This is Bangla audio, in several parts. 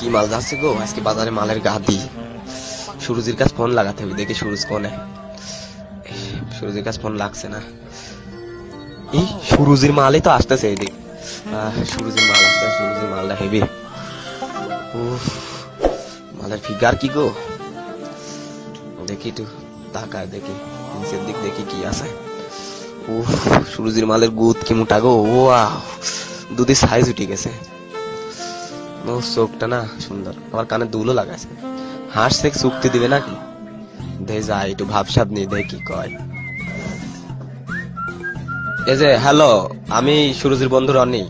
কি মাল যাচ্ছে গো? আজকে বাজারে মালের গাদি। সুরজির কাছে ফোন লাগাতে হবে, দেখি সুরজ কোনে। সুরজির কাছে ফোন লাগছে না। এই সুরজির মালই তো আসতেছে এদিক। সুরজির মাল আসতে সুরজির মালটা হেভি মালের ফিগার কি গো? দেখি একটু তাকায়, দেখি। নিচের দিক দেখি কি আছে। উফ, সুরজির মালের গুদ কি মোটা গো? ওয়াও দুধের সাইজ উঠে গেছে। ও চোখটা না সুন্দর। আমার কানে দুলো লাগাইছে। হাঁস থেকে চুক্তি দিবে নাকি? দে যায় একটু ভাবসাব নিয়ে দেখি কি কয়। এই যে, হ্যালো, আমি সুরজির বন্ধু রনি।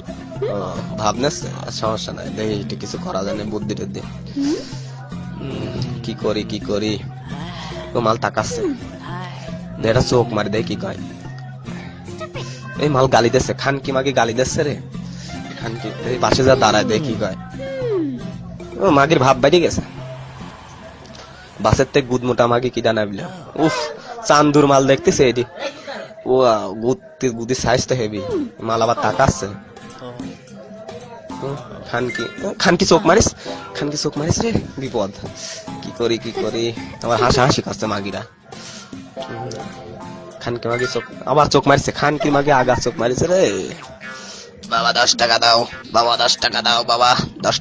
ভাবনাস সমস্যা নাই দেখি একটু কিছু করা যায় না, বুদ্ধি টুদ্ধি। কি করি কি করি? ও, মাল তাকাচ্ছে। এটা চোখ মারি দেয় কি কয়। এই মাল গালি দিচ্ছে খান কি মাকে গালি দিচ্ছে রে। খান কি পাশে যা দাঁড়ায় দেয় কি কয়। ও, মাগির ভাব বাইরে গেছে। বাসের থেকে গুদ মোটা মাগে কি জানা বিলে। উফ, চান্দুর মাল দেখতেছে এটি। ও গুদ গুদির সাইজ তো হেভি মাল আবার তাকাচ্ছে খানকি খানকি চোখ মারিস? খানকি চোখ মারিস রে, বিপদ। কি করি কি করি? আমার হাসা হাসি কাছে মাগিরা। খানকি মাগি চোখ, আবার চোখ মারিছে। খানকি মাগে আগা চোখ মারিছে রে। বাবা, দশ টাকা দাও। বাবা, দশ টাকা দাও, বাবা, দশ